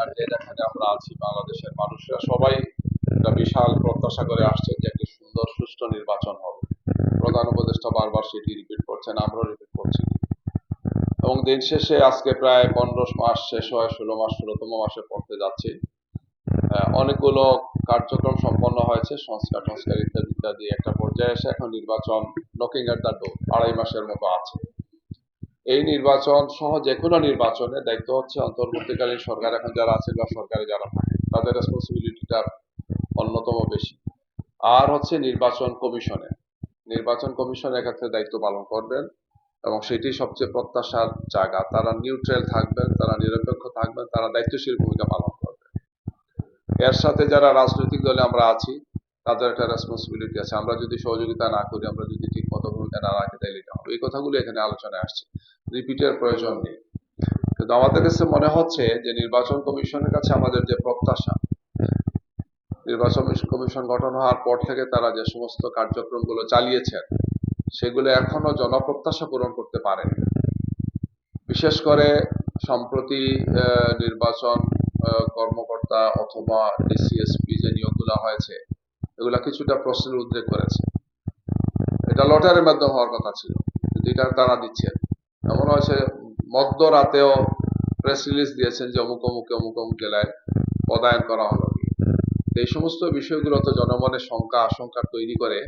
আর যে যেখানে আমরা আছি বাংলাদেশের মানুষরা, সবাই একটা বিশাল প্রত্যাশা করে আসছেন যে একটি সুন্দর, সুষ্ঠু নির্বাচন হবে। প্রধান উপদেষ্টা বারবার সেটি রিপিট করছেন, আমরাও রিপিট করছি। এবং দিন শেষে আজকে প্রায় পনেরো মাস শেষ হয়, ষোলো মাস, ষোলোতম মাসে পড়তে যাচ্ছি। অনেকগুলো কার্যক্রম সম্পন্ন হয়েছে, সংস্কার সংস্কার ইত্যাদি ইত্যাদি। একটা পর্যায়ে এসে এখন নির্বাচন নকিং এট দ্য ডোর আড়াই মাসের মতো আছে। এই নির্বাচন সহ যে কোনো নির্বাচনে দায়িত্ব হচ্ছে অন্তর্বর্তীকালীন সরকার। এখন যারা আছে বা সরকারে যারা থাকে, তাদের রেসপন্সিবিলিটিটা অন্যতম বেশি। আর হচ্ছে নির্বাচন কমিশনে। নির্বাচন কমিশন এক্ষেত্রে দায়িত্ব পালন করবেন এবং সেটি সবচেয়ে প্রত্যাশার জায়গা। তারা নিউট্রাল থাকবেন, তারা নিরপেক্ষ থাকবেন, তারা দায়িত্বশীল ভূমিকা পালন করবেন এর সাথে যারা রাজনৈতিক দলে আমরা আছি, তাদের একটা রেসপন্সিবিলিটি আছে। আমরা যদি সহযোগিতা না করি, আমরা যদি ঠিক মতো ভূমিকা না রাখি, তাহলে এই কথাগুলো এখানে আলোচনায় আসছে। রিপিটের প্রয়োজন নেই। কিন্তু আমাদের কাছে মনে হচ্ছে যে নির্বাচন কমিশনের কাছে আমাদের যে প্রত্যাশা, নির্বাচন কমিশন গঠন হওয়ার পর থেকে তারা যে সমস্ত কার্যক্রমগুলো চালিয়েছেন, সেগুলো এখনও জনপ্রত্যাশা পূরণ করতে পারেনি। বিশেষ করে সম্প্রতি নির্বাচন কর্মকর্তা অথবা ডিসিএসপি যে নিয়োগগুলো হয়েছে, এগুলা কিছুটা প্রশ্নের উদ্রেক করেছে। এটা লটারির মাধ্যমে হওয়ার কথা ছিল, কিন্তু এটা তারা দিচ্ছেন। এমন হয়েছে মধ্যরাতেও প্রেস রিলিজ দিয়েছেন যে অমুক অমুকে অমুক অমুক জেলায় পদায়ন করা হলো। এই সমস্ত বিষয়গুলো তো জনমনের শঙ্কা, আশঙ্কা তৈরি করে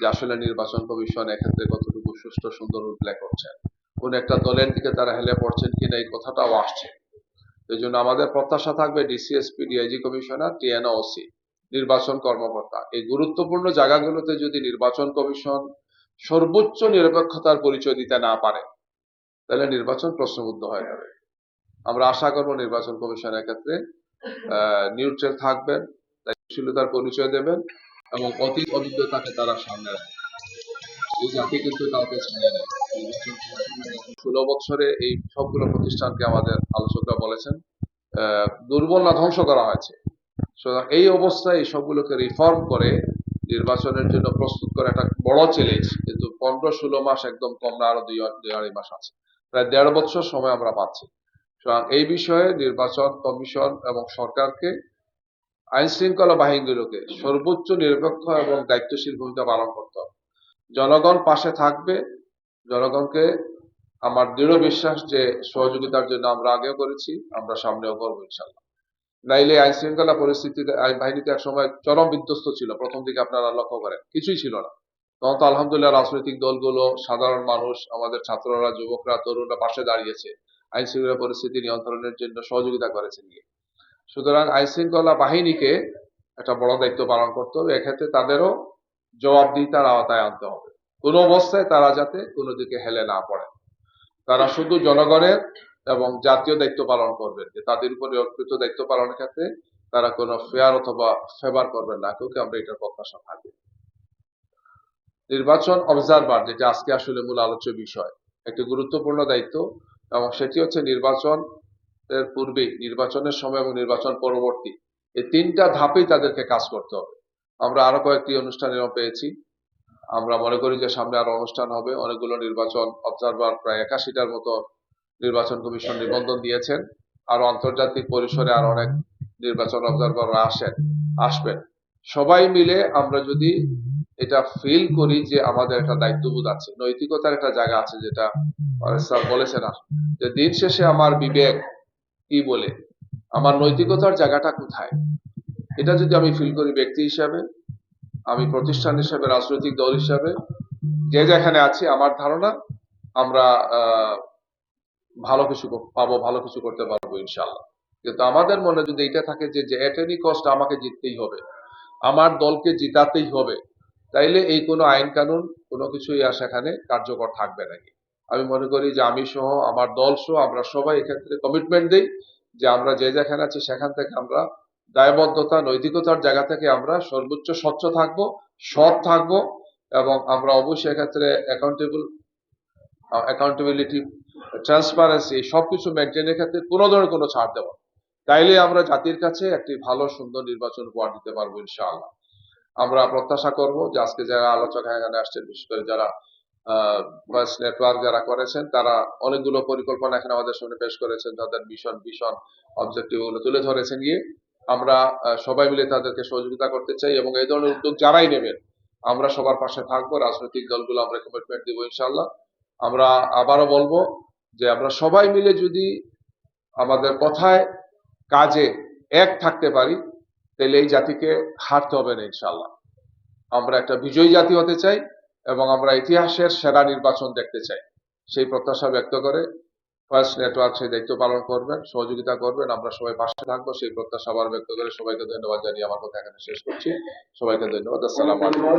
যে আসলে নির্বাচন কমিশন এক্ষেত্রে কতটুকু সুষ্ঠু, সুন্দর উল্লেখ করছেন কোন একটা দলের দিকে তারা হেলে পড়ছেন কিনা এই কথাটাও আসছে। এই জন্য আমাদের প্রত্যাশা থাকবে ডিসিএসপি ডিআইজি কমিশনার টিএনওসি নির্বাচন কর্মকর্তা। এই গুরুত্বপূর্ণ জায়গাগুলোতে যদি নির্বাচন কমিশন সর্বোচ্চ নিরপেক্ষতার পরিচয় দিতে না পারে তাহলে নির্বাচন প্রশ্নবুদ্ধ হয়ে যাবে। আমরা আশা করব নির্বাচন কমিশনের ক্ষেত্রে নিউট্রাল থাকবেন দায়িত্বশীলতার পরিচয় দেবেন এবং অতীত অভিজ্ঞতাকে তারা সামনে রাখবেন। এই জাতি কিন্তু কাউকে ষোলো বছরে এই সবগুলো প্রতিষ্ঠানকে আমাদের আলোচকরা বলেছেন দুর্বল না ধ্বংস করা হয়েছে। সুতরাং এই অবস্থায় এই সবগুলোকে রিফর্ম করে নির্বাচনের জন্য প্রস্তুত করা একটা বড় চ্যালেঞ্জ কিন্তু পনেরো ষোলো মাস একদম কম না আরও দুই আড়াই মাস আছে। প্রায় দেড় বছর সময় আমরা পাচ্ছি। সুতরাং এই বিষয়ে নির্বাচন কমিশন এবং সরকারকে আইন শৃঙ্খলা বাহিনীগুলোকে সর্বোচ্চ নিরপেক্ষ এবং দায়িত্বশীল ভূমিকা পালন করতে হবে। জনগণ পাশে থাকবে। জনগণকে আমার দৃঢ় বিশ্বাস যে সহযোগিতার জন্য আমরা আগেও করেছি, আমরা সামনেও করব ইনশাল্লাহ নাইলে আইন শৃঙ্খলা পরিস্থিতিতে আইন বাহিনীতে এক সময় চরম বিধ্বস্ত ছিল। প্রথম দিকে আপনারা লক্ষ্য করেন, কিছুই ছিল না। তখন তো আলহামদুলিল্লাহ রাজনৈতিক দলগুলো, সাধারণ মানুষ, আমাদের ছাত্ররা, যুবকরা, তরুণরা পাশে দাঁড়িয়েছে। আইন শৃঙ্খলা পরিস্থিতি নিয়ন্ত্রণের জন্য সহযোগিতা করেছে নিয়ে সুতরাং আইন শৃঙ্খলা বাহিনীকে একটা বড় দায়িত্ব পালন করতে হবে। এক্ষেত্রে তাদেরও জবাবদিহিতার আওতায় আনতে হবে। কোনো অবস্থায় তারা যাতে কোনো দিকে হেলে না পড়ে। তারা শুধু জনগণের এবং জাতীয় দায়িত্ব পালন করবেন যে তাদের উপরে অর্পিত দায়িত্ব পালনের ক্ষেত্রে তারা কোনো ফেয়ার অথবা ফেভার করবেন না। কাউকে আমরা এটার প্রত্যাশা থাকবে? নির্বাচন অবজারভার যেটা আজকে আসলে মূল আলোচ্য বিষয়, একটি গুরুত্বপূর্ণ দায়িত্ব, এবং সেটি হচ্ছে নির্বাচন এর পূর্বেই, নির্বাচনের সময় এবং নির্বাচন পরবর্তী, এই তিনটা ধাপেই তাদেরকে কাজ করতে হবে। আমরা আরও কয়েকটি অনুষ্ঠানেও পেয়েছি। আমরা মনে করি যে সামনে আরও অনুষ্ঠান হবে। অনেকগুলো নির্বাচন অবজারভার প্রায় একাশিটার মতো নির্বাচন কমিশন নিবন্ধন দিয়েছেন। আরও আন্তর্জাতিক পরিসরে আরও অনেক নির্বাচন অবজারভাররা আসেন, আসবেন। সবাই মিলে আমরা যদি এটা ফিল করি যে আমাদের একটা দায়িত্ববোধ আছে, নৈতিকতার একটা জায়গা আছে যেটা স্যার বলেছেন আর যে দিন শেষে আমার বিবেক কি বলে, আমার নৈতিকতার জায়গাটা কোথায়? এটা যদি আমি ফিল করি ব্যক্তি হিসাবে, আমি প্রতিষ্ঠান হিসাবে, রাজনৈতিক দল হিসাবে, যে যেখানে আছি, আমার ধারণা, আমরা ভালো কিছু পাবো, ভালো কিছু করতে পারব ইনশাল্লাহ কিন্তু আমাদের মনে যদি এটা থাকে যে এট এনি কস্ট আমাকে জিততেই হবে, আমার দলকে জিতাতেই হবে তাইলে এই কোনো আইন কানুন, কোনো কিছুই আর সেখানে কার্যকর থাকবে নাকি আমি মনে করি যে আমি সহ আমার দল সহ আমরা সবাই এক্ষেত্রে কমিটমেন্ট দিই যে আমরা যে যেখানে আছি সেখান থেকে আমরা দায়বদ্ধতা, নৈতিকতার জায়গা থেকে আমরা সর্বোচ্চ স্বচ্ছ থাকব, সৎ থাকব এবং আমরা অবশ্যই এক্ষেত্রে অ্যাকাউন্টেবল অ্যাকাউন্টেবিলিটি ট্রান্সপারেন্সি সবকিছু মেনটেনের ক্ষেত্রে কোনো ধরনের কোনো ছাড় না। তাইলে আমরা জাতির কাছে একটি ভালো, সুন্দর নির্বাচন উপহার দিতে পারব ইনশাআল্লাহ আমরা প্রত্যাশা করব যে আজকে যারা আলোচক এখানে আসছেন, বিশেষ করে যারা ভয়েস নেটওয়ার্ক যারা করেছেন, তারা অনেকগুলো পরিকল্পনা এখানে আমাদের সামনে পেশ করেছেন। তাদের মিশন ভিশন অবজেক্টিভগুলো তুলে ধরেছেন গিয়ে আমরা সবাই মিলে তাদেরকে সহযোগিতা করতে চাই এবং এই ধরনের উদ্যোগ যারাই নেবেন, আমরা সবার পাশে থাকব, রাজনৈতিক দলগুলো আমরা কমিটমেন্ট দিব ইনশাল্লাহ আমরা আবারও বলব যে আমরা সবাই মিলে যদি আমাদের কথায় কাজে এক থাকতে পারি তাহলে এই জাতিকে হারতে হবে না ইনশাল্লাহ আমরা একটা বিজয়ী জাতি হতে চাই এবং আমরা ইতিহাসের সেরা নির্বাচন দেখতে চাই। সেই প্রত্যাশা ব্যক্ত করে ফার্স্ট নেটওয়ার্ক সেই দায়িত্ব পালন করবেন, সহযোগিতা করবেন, আমরা সবাই পাশে থাকব, সেই প্রত্যাশা আবার ব্যক্ত করে সবাইকে ধন্যবাদ জানিয়ে আমার কথা এখানে শেষ করছি। সবাইকে ধন্যবাদ, আসসালামু আলাইকুম।